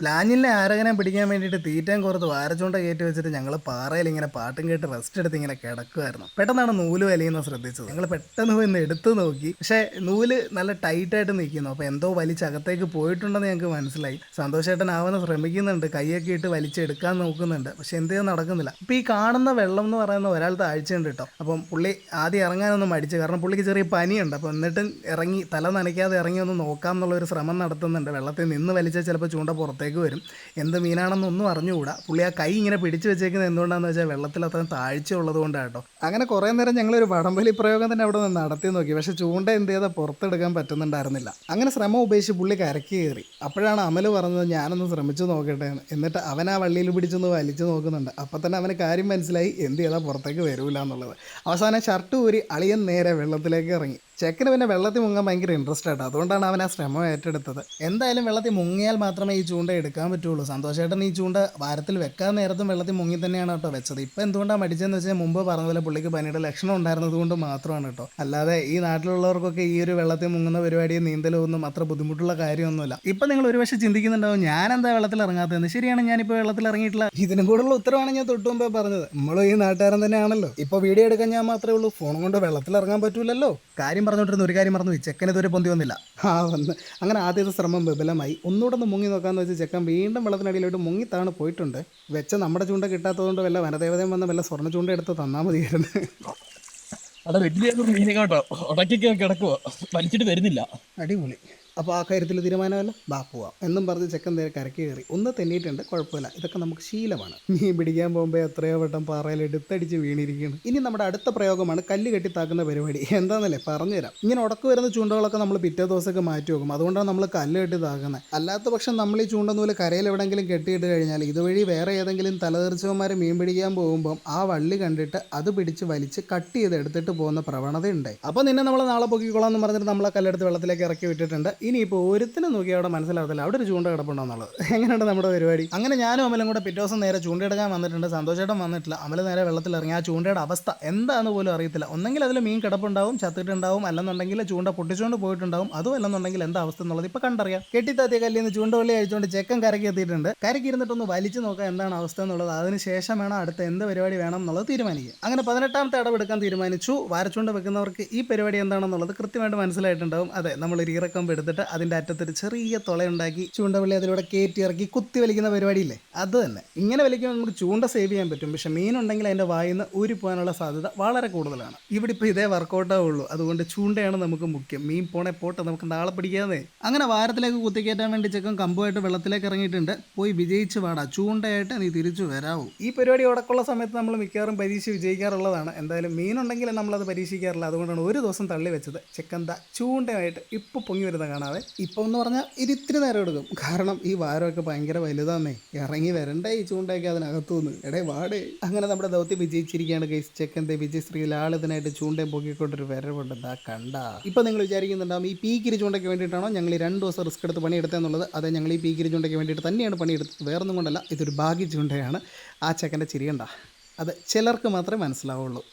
പ്ലാനിലെ ആരകനെ പിടിക്കാൻ വേണ്ടിയിട്ട് തീറ്റയും കുറത്ത് വാരച്ചുണ്ട കയറ്റി വെച്ചിട്ട് ഞങ്ങൾ പാറയിൽ ഇങ്ങനെ പാട്ടും കേട്ട് റെസ്റ്റ് എടുത്ത് ഇങ്ങനെ കിടക്കുമായിരുന്നു പെട്ടെന്നാണ് നൂൽ വലിയെന്ന് ശ്രദ്ധിച്ചത്. ഞങ്ങൾ പെട്ടെന്ന് പോയി എടുത്തു നോക്കി. പക്ഷേ നൂൽ നല്ല ടൈറ്റായിട്ട് നിൽക്കുന്നു അപ്പോൾ എന്തോ വലിച്ചകത്തേക്ക് പോയിട്ടുണ്ടെന്ന് ഞങ്ങൾക്ക് മനസ്സിലായി. സന്തോഷേട്ടനാവുന്ന ശ്രമിക്കുന്നുണ്ട്. കൈയൊക്കെ ഇട്ട് വലിച്ചെടുക്കാൻ നോക്കുന്നുണ്ട്. പക്ഷെ എന്ത് ചെയ്യാൻ നടക്കുന്നില്ല. ഇപ്പോൾ ഈ കാണുന്ന വെള്ളം എന്ന് പറയുന്ന ഒരാൾ താഴ്ചയുണ്ട് കേട്ടോ അപ്പം പുള്ളി ആദ്യം ഇറങ്ങാനൊന്നും മടിച്ചു. കാരണം പുള്ളിക്ക് ചെറിയ പനിയുണ്ട്. അപ്പോൾ എന്നിട്ടും ഇറങ്ങി തല നനയ്ക്കാതെ ഇറങ്ങി ഒന്ന് നോക്കാം എന്നുള്ള ഒരു ശ്രമം നടത്തുന്നുണ്ട്. വെള്ളത്തിൽ നിന്ന് വലിച്ചാൽ ചിലപ്പോൾ ചൂണ്ട പുറത്തേക്ക് വരും. എന്ത് മീനാണെന്നൊന്നും അറിഞ്ഞുകൂടാ. പുള്ളി ആ കൈ ഇങ്ങനെ പിടിച്ചു വെച്ചേക്കുന്നത് എന്തുകൊണ്ടാണെന്ന് വെച്ചാൽ വെള്ളത്തിൽ അത്രയും താഴ്ച ഉള്ളത് കൊണ്ടാണ് കേട്ടോ അങ്ങനെ കുറേ നേരം ഞങ്ങളൊരു വടംവലി പ്രയോഗം തന്നെ അവിടെ നിന്ന് നടത്തി നോക്കി. പക്ഷേ ചൂണ്ട എന്ത് ചെയ്താൽ പുറത്തെടുക്കാൻ പറ്റുന്നുണ്ടായിരുന്നില്ല. അങ്ങനെ ശ്രമം ഉപേക്ഷിച്ച് പുള്ളി കരക്കി കയറി. അപ്പോഴാണ് അമൽ പറഞ്ഞത് ഞാനൊന്ന് ശ്രമിച്ചു നോക്കട്ടെ എന്ന്. എന്നിട്ട് അവൻ ആ വള്ളിയിൽ പിടിച്ചൊന്ന് വലിച്ചു നോക്കുന്നുണ്ട്. അപ്പം തന്നെ അവന് കാര്യം മനസ്സിലായി എന്ത് ചെയ്താൽ പുറത്തേക്ക് വരൂല എന്നുള്ളത്. അവസാനം ഷർട്ട് ഊരി അളിയൻ നേരെ വെള്ളത്തിലേക്ക് ഇറങ്ങി. ചെക്കന് പിന്നെ വെള്ളത്തിൽ മുങ്ങാൻ ഭയങ്കര ഇൻട്രസ്റ്റ് ആട്ടോ. അതുകൊണ്ടാണ് അവൻ ആ ശ്രമം ഏറ്റെടുത്തത്. എന്തായാലും വെള്ളത്തിൽ മുങ്ങിയാൽ മാത്രമേ ഈ ചൂണ്ട എടുക്കാൻ പറ്റുള്ളൂ. സന്തോഷേട്ടൻ ഈ ചൂണ്ട വാരത്തിൽ വെക്കാൻ നേരത്തും വെള്ളത്തിൽ മുങ്ങി തന്നെയാണ് കേട്ടോ വെച്ചത്. ഇപ്പം എന്തുകൊണ്ടാണ് മടിച്ചതെന്ന് വെച്ചാൽ മുമ്പ് പറഞ്ഞ പോലെ പുള്ളിക്ക് പനിയുടെ ലക്ഷണം ഉണ്ടായിരുന്നത് കൊണ്ട് മാത്രമാണ് കേട്ടോ. അല്ലാതെ ഈ നാട്ടിലുള്ളവർക്കൊക്കെ ഈ ഒരു വെള്ളത്തിൽ മുങ്ങുന്ന പരിപാടി നീന്തലൊന്നും അത്ര ബുദ്ധിമുട്ടുള്ള കാര്യമൊന്നുമില്ല. ഇപ്പം നിങ്ങൾ ഒരു പക്ഷേ ചിന്തിക്കുന്നുണ്ടാവും ഞാൻ എന്താ വെള്ളത്തിൽ ഇറങ്ങാത്തതെന്ന്? ശരിയാണ് ഞാനിപ്പോൾ വെള്ളത്തിൽ ഇറങ്ങിയിട്ടില്ല. ഇതിനും കൂടുതലുള്ള ഉത്തരവാണ് ഞാൻ തൊട്ട് മുമ്പേ പറഞ്ഞത്. നമ്മളും ഈ നാട്ടുകാരൻ തന്നെയാണല്ലോ. ഇപ്പോൾ വീഡിയോ എടുക്കാൻ ഞാൻ മാത്രമേ ഉള്ളൂ. ഫോൺ കൊണ്ട് വെള്ളത്തിൽ ഇറങ്ങാൻ പറ്റൂലല്ലോ. കാര്യം പറഞ്ഞോണ്ടിരുന്ന ഒരു കാര്യം മറന്നു പോയി ചെക്കൻ ഇതുവരെ പൊന്തി വന്നില്ല. ആ വന്ന്. അങ്ങനെ ആദ്യത്തെ ശ്രമം വിപലമായി. ഒന്നുകൂടെ ഒന്ന് മുങ്ങി നോക്കാമെന്ന് വെച്ച് ചെക്കൻ വീണ്ടും വെള്ളത്തിനടിയിലോട്ട് മുങ്ങി താണ് പോയിട്ടുണ്ട്. വെച്ച നമ്മുടെ ചൂണ്ട കിട്ടാത്തതുകൊണ്ട് വല്ല വനദേവതയും വന്ന വല്ല സ്വർണ ചൂണ്ട എടുത്ത് തന്നാൽ മതിയായിരുന്നു. അവിടെ വലിയ മീൻ കേട്ടോ ഉടക്കൊക്കെ കിടക്കുവോ. വലിച്ചിട്ട് വരുന്നില്ല. അടിപൊളി. അപ്പോൾ ആ കാര്യത്തിൽ തീരുമാനമല്ല? ബാ എന്നും പറഞ്ഞ് ചെക്കൻ നേരെ കരക്ക് കയറി. ഒന്ന് തെന്നിയിട്ടുണ്ട്. കുഴപ്പമില്ല. ഇതൊക്കെ നമുക്ക് ശീലമാണ്. മീൻ പിടിക്കാൻ പോകുമ്പോൾ എത്രയോ വട്ടം പാറയിൽ എടുത്തടിച്ച് വീണിരിക്കുന്നു ഇനി നമ്മുടെ അടുത്ത പ്രയോഗമാണ് കല്ല് കെട്ടി താക്കുന്ന പരിപാടി. എന്താണെന്നല്ലേ പറഞ്ഞുതരാം. ഇങ്ങനെ ഉടക്ക് വരുന്ന ചൂണ്ടകളൊക്കെ നമ്മൾ പിറ്റേ ദിവസമൊക്കെ മാറ്റി വെക്കും. അതുകൊണ്ടാണ് നമ്മൾ കല്ല് കെട്ടി താക്കുന്നത് അല്ലാത്ത പക്ഷം നമ്മൾ ഈ ചൂണ്ടനൂൽ കരയിൽ എവിടെയെങ്കിലും കെട്ടിയിട്ട് കഴിഞ്ഞാൽ ഇതുവഴി വേറെ ഏതെങ്കിലും തലതെറിച്ചവന്മാർ മീൻ പിടിക്കാൻ പോകുമ്പം ആ വള്ളി കണ്ടിട്ട് അത് പിടിച്ച് വലിച്ച് കട്ട് ചെയ്ത് എടുത്തിട്ട് പോകുന്ന പ്രവണതയുണ്ട്. അപ്പോൾ നിന്നെ നമ്മൾ നാളെ പൊക്കിക്കോളാം എന്ന് പറഞ്ഞിട്ട് നമ്മളെ കല്ലെടുത്ത് വെള്ളത്തിലേക്ക് ഇറക്കി വിട്ടിട്ടുണ്ട്. ഇനിയിപ്പോൾ ഒരുത്തിനും നോക്കി അവിടെ മനസ്സിലാവത്തില്ല. അവിടെ ഒരു ചൂണ്ട കിടപ്പുണ്ടെന്നുള്ളത് എങ്ങനെയുണ്ട് നമ്മുടെ പരിപാടി? അങ്ങനെ ഞാനും അമലും കൂടെ പിറ്റേ ദിവസം നേരെ ചൂണ്ടയെടുക്കാൻ വന്നിട്ടുണ്ട്. സന്തോഷേട്ടൻ വന്നിട്ടില്ല. അമല നേരെ വെള്ളത്തിൽ ഇറങ്ങി ആ ചൂണ്ടയുടെ അവസ്ഥ എന്താണെന്ന് പോലും അറിയത്തില്ല. ഒന്നെങ്കിൽ അതിൽ മീൻ കിടപ്പുണ്ടാവും ചത്തിട്ടുണ്ടാവും അല്ലെന്നുണ്ടെങ്കിൽ ചൂണ്ട പൊട്ടിച്ചുകൊണ്ട് പോയിട്ടുണ്ടാവും. അതും അല്ലെന്നുണ്ടെങ്കിൽ എന്താ അവസ്ഥ എന്നുള്ളത് ഇപ്പോൾ കണ്ടറിയാം. കെട്ടിത്താത്തിയ കല്ലിൽ നിന്ന് ചൂണ്ടവള്ളി അഴിച്ചുകൊണ്ട് ചെക്കൻ കരക്കി എത്തിയിട്ടുണ്ട്. കരക്കി ഇരുന്നിട്ടൊന്ന് വലിച്ചു നോക്കാം എന്താണ് അവസ്ഥ എന്നുള്ളത്. അതിന് വേണം അടുത്ത എന്ത് പരിപാടി വേണം എന്നുള്ളത് തീരുമാനിക്കുക അങ്ങനെ പതിനെട്ടാമത്തെ അടവെടുക്കാൻ തീരുമാനിച്ചു. വരച്ചുകൊണ്ട് വെക്കുന്നവർക്ക് ഈ പരിപാടി എന്താണെന്നുള്ളത് കൃത്യമായിട്ട് മനസ്സിലായിട്ടുണ്ടാവും. അതെ നമ്മൾ ഒരു ഈറക്കമ്പ് എടുത്തിട്ട് അതിന്റെ അറ്റത്തൊരു ചെറിയ തുളയുണ്ടാക്കി ചൂണ്ടവള്ളി അതിലൂടെ കയറ്റി ഇറക്കി കുത്തി വലിക്കുന്ന പരിപാടിയില്ലേ? അത് തന്നെ. ഇങ്ങനെ വലിക്കുമ്പോൾ നമുക്ക് ചൂണ്ട സേവ് ചെയ്യാൻ പറ്റും. പക്ഷെ മീനുണ്ടെങ്കിൽ അതിന്റെ വായിൽ നിന്ന് ഊരി പോകാനുള്ള സാധ്യത വളരെ കൂടുതലാണ്. ഇവിടെ ഇപ്പോൾ ഇതേ വർക്കൗട്ടേ ഉള്ളൂ. അതുകൊണ്ട് ചൂണ്ടയാണ് നമുക്ക് മുഖ്യം. മീൻ പോണേ പോട്ടെ നമുക്ക് നാളെ പിടിക്കാതെ അങ്ങനെ വാരത്തിലേക്ക് കുത്തിക്കയറ്റാൻ വേണ്ടി ചെക്കൻ കമ്പുമായിട്ട് വെള്ളത്തിലേക്ക് ഇറങ്ങിയിട്ടുണ്ട്. പോയി വിജയിച്ച് വാടാ. ചൂണ്ടയായിട്ട് നീ തിരിച്ചു വരാവൂ. ഈ പരിപാടി ഉടക്കുള്ള സമയത്ത് നമ്മൾ മിക്കവാറും പരീക്ഷ വിജയിക്കാറുള്ളതാണ്. എന്തായാലും മീൻ മീനുണ്ടെങ്കിൽ നമ്മളത് പരീക്ഷിക്കാറില്ല. അതുകൊണ്ടാണ് ഒരു ദിവസം തള്ളി വെച്ചത്. ചെക്കൻ ദാ ചൂണ്ടയായിട്ട് ഇപ്പോൾ പൊങ്ങി വരുന്ന കാണാതെ ഇപ്പോൾ എന്ന് പറഞ്ഞാൽ ഇരിത്തിരി നേരം എടുക്കും. കാരണം ഈ വാരമൊക്കെ ഭയങ്കര വലുതാന്നേ. ഇറങ്ങി വരണ്ടേ ഈ ചൂണ്ടയൊക്കെ അതിനകത്തു നിന്ന് എടേ വാടേ. അങ്ങനെ നമ്മുടെ ദൗത്യം വിജയിച്ചിരിക്കുകയാണ് ഗൈസ്. ചെക്കന്റെ ലാൾ ലാളിതനായിട്ട് ചൂണ്ടയും പൊക്കിക്കൊണ്ടൊരു വരവുണ്ട് ദാ കണ്ട. ഇപ്പം നിങ്ങൾ വിചാരിക്കുന്നുണ്ടാവും ഈ പീക്കിരി ചൂണ്ടയ്ക്ക് വേണ്ടിയിട്ടാണോ ഞങ്ങൾ ഈ രണ്ട് ദിവസം റിസ്ക് എടുത്ത് പണിയെടുത്തെന്നുള്ളത് അതെ ഞങ്ങൾ ഈ പീക്കിരി ചൂണ്ടയ്ക്ക് വേണ്ടിയിട്ട് തന്നെയാണ് പണിയെടുത്തത്. വേറൊന്നും കൊണ്ടല്ല ഇതൊരു ഭാഗ്യ ചൂണ്ടയാണ് ആ ചെക്കന്റെ ചിരിയണ്ട അത് ചിലർക്ക് മാത്രമേ മനസ്സിലാവുള്ളൂ.